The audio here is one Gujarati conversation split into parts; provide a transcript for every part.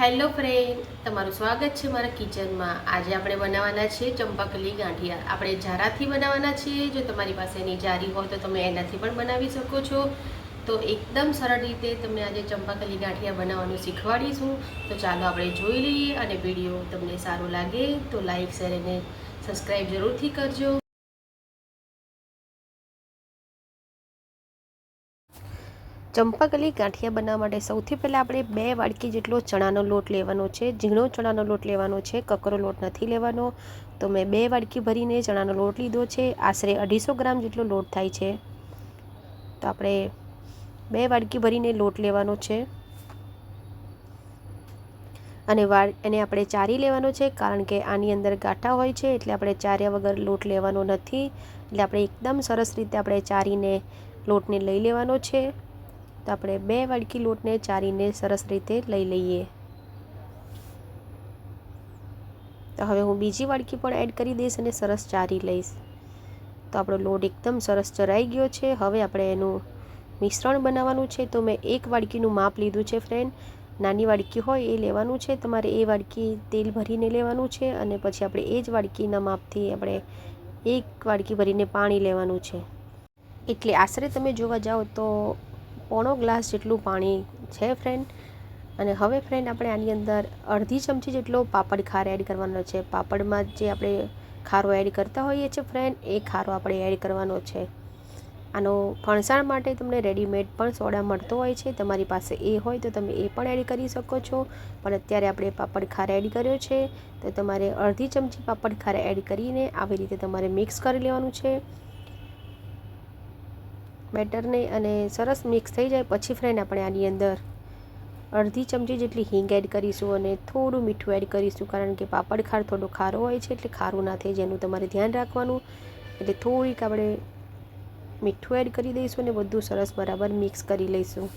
હેલો ફ્રેન્ડ, તમારું સ્વાગત છે મારા કિચનમાં. આજે આપણે બનાવવાના છીએ ચંપાકલી ગાંઠિયા. આપણે જારાથી બનાવવાના છીએ. જો તમારી પાસે એની જારી હોય તો તમે એનાથી પણ બનાવી શકો છો. તો એકદમ સરળ રીતે તમને આજે ચંપાકલી ગાંઠિયા બનાવવાનું શીખવાડીશું. તો ચાલો આપણે જોઈ લઈએ અને વીડિયો તમને સારું લાગે તો લાઇક શેર અને સબસ્ક્રાઈબ જરૂરથી કરજો. ચંપાકલી ગાંઠિયા બનાવવા માટે સૌથી પહેલાં આપણે બે વાડકી જેટલો ચણાનો લોટ લેવાનો છે, ઝીણો ચણાનો લોટ લેવાનો છે, કકરો લોટ નથી લેવાનો. તો મેં બે વાડકી ભરીને ચણાનો લોટ લીધો છે, આશરે અઢીસો ગ્રામ જેટલો લોટ થાય છે. તો આપણે બે વાડકી ભરીને લોટ લેવાનો છે. અને વાડ, એને આપણે ચારી લેવાનો છે, કારણ કે આની અંદર ગાંઠા હોય છે, એટલે આપણે ચાર્યા વગર લોટ લેવાનો નથી. એટલે આપણે એકદમ સરસ રીતે આપણે ચારીને લોટને લઈ લેવાનો છે. આપણે બે વાડકી લોટને ચારીને સરસ રીતે લઈ લઈએ. તો હવે હું બીજી વાડકી પણ એડ કરી દઈશ અને સરસ ચારી લઈશ. તો આપણો લોટ એકદમ સરસ ચરાઈ ગયો છે. હવે આપણે એનું મિશ્રણ બનાવવાનું છે. તો મેં એક વાડકીનું માપ લીધું છે ફ્રેન્ડ નાની વાડકી હોય એ લેવાનું છે. તમારે એ વાડકી તેલ ભરીને લેવાનું છે અને પછી આપણે એ જ વાડકીના માપથી આપણે એક વાડકી ભરીને પાણી લેવાનું છે. એટલે આશરે તમે જોવા જાઓ તો પોણો ગ્લાસ જેટલું પાણી છે ફ્રેન્ડ અને હવે ફ્રેન્ડ આપણે આની અંદર અડધી ચમચી જેટલો પાપડ ખાર એડ કરવાનો છે. પાપડમાં જે આપણે ખારો એડ કરતા હોઈએ છીએ ફ્રેન્ડ એ ખારો આપણે એડ કરવાનો છે. આનો ફણસાણ માટે તમને રેડીમેડ પણ સોડા મળતો હોય છે. તમારી પાસે એ હોય તો તમે એ પણ એડ કરી શકો છો. પણ અત્યારે આપણે પાપડ ખાર એડ કર્યો છે, તો તમારે અડધી ચમચી પાપડ ખાર એડ કરીને આવી રીતે તમારે મિક્સ કરી લેવાનું છે. બેટરને અને સરસ મિક્સ થઈ જાય પછી ફ્રેન્ડ આપણે આની અંદર. અડધી ચમચી જેટલી હિંગ એડ કરીશું અને થોડું મીઠું એડ કરીશું કારણ કે પાપડ ખાર થોડો ખારો હોય છે એટલે ખારું ના થાય, જેનું તમારે ધ્યાન રાખવાનું. એટલે થોડીક આપણે મીઠું એડ કરી દઈશું અને બધું સરસ બરાબર મિક્સ કરી લઈશું.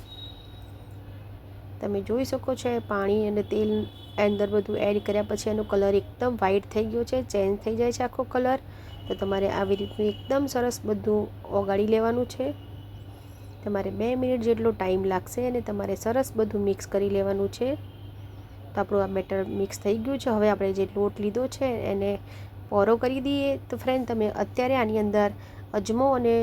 તમે જોઈ શકો છો પાણી અને તેલ અંદર બધું એડ કર્યા પછી એનો કલર એકદમ વ્હાઈટ થઈ ગયો છે ચેન્જ થઈ જાય છે આખો કલર તો તમારે આવી રીતનું એકદમ સરસ બધું ઓગાળી લેવાનું છે. તમારે બે મિનિટ જેટલો ટાઈમ લાગશે અને તમારે સરસ બધું મિક્સ કરી લેવાનું છે. તો આપણું આ બેટર મિક્સ થઈ ગયું છે. હવે આપણે જે લોટ લીધો છે એને પોરો કરી દઈએ. તો ફ્રેન્ડ તમે અત્યારે આની અંદર અજમો અને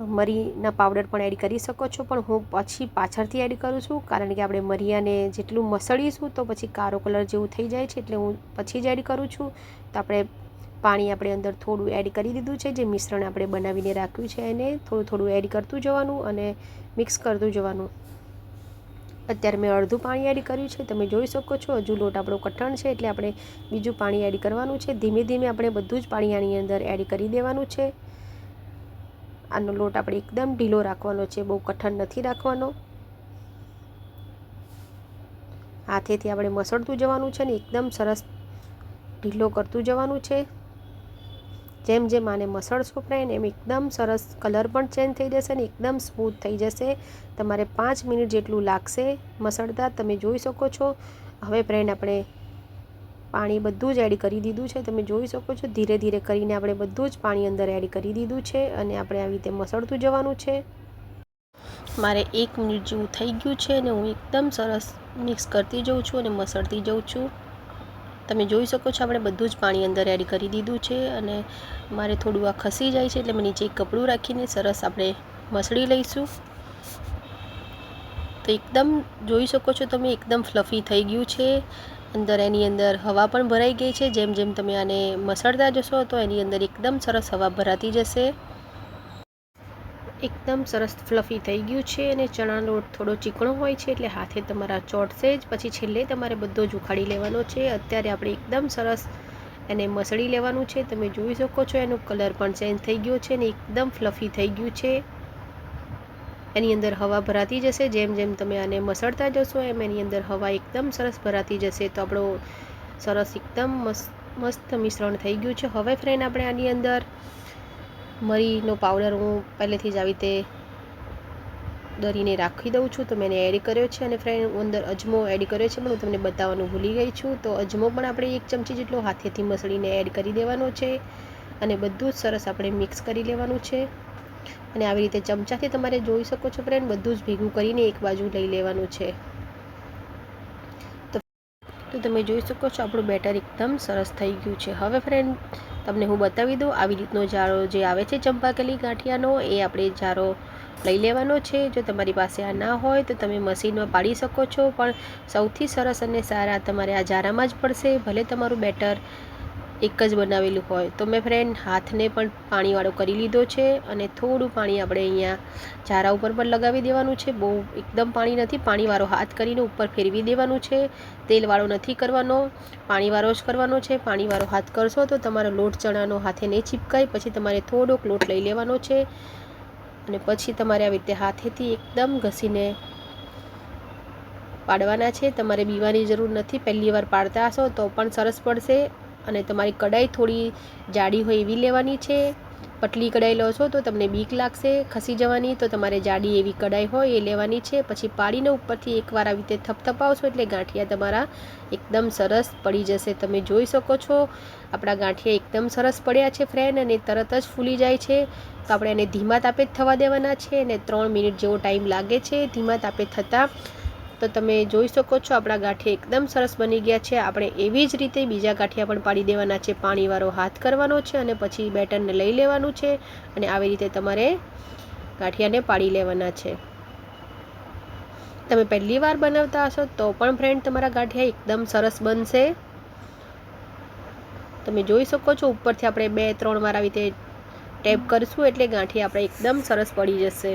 મરીના પાવડર પણ એડ કરી શકો છો. પણ હું પછી પાછળથી એડ કરું છું, કારણ કે આપણે મરીયાને જેટલું મસળીશું તો પછી કારો કલર જેવું થઈ જાય છે, એટલે હું પછી જ એડ કરું છું. તો આપણે પાણી આપણે અંદર થોડું એડ કરી દીધું છે, જે મિશ્રણ આપણે બનાવીને રાખ્યું છે એને થોડું થોડું એડ કરતું જવાનું અને મિક્સ કરતું જવાનું. અત્યારે મેં અડધું પાણી એડ કર્યું છે, તમે જોઈ શકો છો, હજુ લોટ આપણો કઠણ છે, એટલે આપણે બીજું પાણી એડ કરવાનું છે. ધીમે ધીમે આપણે બધું જ પાણી આની અંદર એડ કરી દેવાનું છે. આનો લોટ આપણે એકદમ ઢીલો રાખવાનો છે, બહુ કઠણ નથી રાખવાનો. હાથેથી આપણે મસળતું જવાનું છે ને, એકદમ સરસ ઢીલો કરતું જવાનું છે. જેમ જેમ આને મસળશો ફ્રેન્ડ એમ એકદમ સરસ કલર પણ ચેન્જ થઈ જશે ને, એકદમ સ્મૂથ થઈ જશે. તમારે પાંચ મિનિટ જેટલું લાગશે મસળતા, તમે જોઈ શકો છો. હવે ફ્રેન્ડ આપણે પાણી બધું જ એડ કરી દીધું છે. તમે જોઈ શકો છો, ધીરે ધીરે કરીને આપણે બધું જ પાણી અંદર એડ કરી દીધું છે અને આપણે આવી રીતે મસળતું જવાનું છે. મારે એક મિનિટ જેવું થઈ ગયું છે અને હું એકદમ સરસ મિક્સ કરતી જઉં છું અને મસળતી જઉં છું. તમે જોઈ શકો છો, આપણે બધું જ પાણી અંદર એડ કરી દીધું છે અને મારે થોડું આ ખસી જાય છે એટલે મેં નીચે કપડું રાખીને સરસ આપણે મસળી લઈશું. તો એકદમ, જોઈ શકો છો તમે, એકદમ ફ્લફી થઈ ગયું છે. અંદર એની અંદર હવા પણ ભરાઈ ગઈ છે. જેમ જેમ તમે આને મસળતા જશો, તો એની અંદર એકદમ સરસ હવા ભરાતી જશે. એકદમ સરસ ફ્લફી થઈ ગયું છે અને ચણા લોટ થોડો ચીકણો હોય છે, એટલે હાથે તમારા ચોટશે જ. પછી છેલ્લે તમારે બધો જ ઉખાડી લેવાનો છે. અત્યારે આપણે એકદમ સરસ એને મસળી લેવાનું છે. તમે જોઈ શકો છો એનો કલર પણ ચેન્જ થઈ ગયો છે ને એકદમ ફ્લફી થઈ ગયું છે. એની અંદર હવા ભરાતી જશે. જેમ જેમ તમે આને મસળતા જશો, એમ એની અંદર હવા એકદમ સરસ ભરાતી જશે. તો આપણો સરસ એકદમ મસ્ત મિશ્રણ થઈ ગયું છે. હવે ફ્રેન્ડ આપણે આની અંદર મરીનો પાવડર હું પહેલેથી જ આવી રીતે દરીને રાખી દઉં છું. તો મેં એડ કર્યો છે અને ફ્રેન્ડ હું અંદર અજમો એડ કર્યો છે, પણ હું તમને બતાવવાનું ભૂલી ગઈ છું. તો અજમો પણ આપણે એક ચમચી જેટલો હાથેથી મસળીને એડ કરી દેવાનો છે અને બધું જ સરસ આપણે મિક્સ કરી લેવાનું છે. અને આવી રીતે ચમચાથી તમારે જોઈ શકો છો ફ્રેન્ડ બધું જ ભેગું કરીને એક બાજુ લઈ લેવાનું છે. તો તમે જોઈ શકો છો આપણું બેટર એકદમ સરસ થઈ ગયું છે. હવે ફ્રેન્ડ તમને હું બતાવી દઉં આવી રીતનો જારો જે આવે છે ચંપાકેલી ગાંઠિયાનો, એ આપણે જારો લઈ લેવાનો છે. જો તમારી પાસે આ ના હોય તો તમે મશીનમાં પાડી શકો છો, પણ સૌથી સરસ અને સારા તમારે આ જારામાં જ પડશે. ભલે તમારું બેટર એક જ બનાવેલું હોય. તો મેં ફ્રેન્ડ હાથને પણ પાણીવાળો કરી લીધો છે અને થોડું પાણી આપણે અહીંયા ચારા ઉપર પણ લગાવી દેવાનું છે. બહુ એકદમ પાણી નથી. પાણીવાળો હાથ કરીને ઉપર ફેરવી દેવાનું છે. તેલવાળો નથી કરવાનો. પાણીવાળો જ કરવાનો છે. પાણીવાળો હાથ કરશો તો તમારો લોટ ચણાનો હાથે નહીં ચીપકાય. પછી તમારે થોડોક લોટ લઈ લેવાનો છે અને પછી તમારે આવી રીતે હાથેથી એકદમ ઘસીને પાડવાના છે. તમારે બીવાની જરૂર નથી. પહેલી વાર પાડતા હશો તો પણ સરસ પડશે. અને તમારી કડાઈ થોડી જાડી હોય એવી લેવાની છે. પતલી કઢાઈ લો છો તો તમને બીક લાગશે. ખસી જવાની તો તમારે જાડી એવી કડાઈ હોય એ લેવાની છે. પછી પાડીને ઉપરથી એકવાર આવી રીતે થપથપાવશો એટલે ગાંઠિયા તમારા એકદમ સરસ પડી જશે. તમે જોઈ શકો છો, આપણા ગાંઠિયા એકદમ સરસ પડ્યા છે ફ્રેન્ડ અને તરત જ ફૂલી જાય છે. તો આપણે એને ધીમા તાપે જ થવા દેવાના છે અને ત્રણ મિનિટ જેવો ટાઈમ લાગે છે ધીમા તાપે થતાં. તો તમે જોઈ શકો છો, આપણા ગાંઠિયા એકદમ સરસ બની ગયા છે. આપણે એવી જ રીતે બીજા ગાંઠિયા પણ પાડી દેવાના છે. પાણીવાળો હાથ કરવાનો છે અને પછી બેટરને લઈ લેવાનું છે અને આવી રીતે તમારે ગાંઠિયાને પાડી લેવાના છે. તમે પહેલી વાર બનાવતા હશો તો પણ ફ્રેન્ડ તમારા ગાંઠિયા એકદમ સરસ બનશે. તમે જોઈ શકો છો, ઉપરથી આપણે બે, ત્રણ વાર આવી રીતે ટેપ કરીશું એટલે ગાંઠિયા આપણે એકદમ સરસ પડી જશે.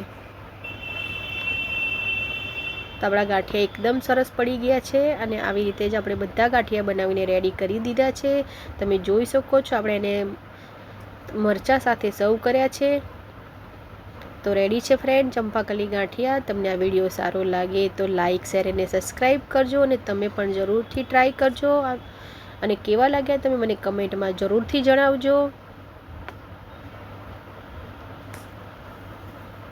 તો ગાંઠિયા એકદમ સરસ પડી ગયા છે અને આવી રીતે જ આપણે બધા ગાંઠિયા બનાવીને રેડી કરી દીધા છે. તમે જોઈ શકો છો આપણે એને મરચાં સાથે સર્વ કર્યા છે. તો રેડી છે ફ્રેન્ડ ચંપાકલી ગાંઠિયા. તમને આ વીડિયો સારો લાગે તો લાઇક શેર અને સબસ્ક્રાઈબ કરજો અને તમે પણ જરૂરથી ટ્રાય કરજો. અને કેવા લાગ્યા તમે મને કમેન્ટમાં જરૂરથી જણાવજો.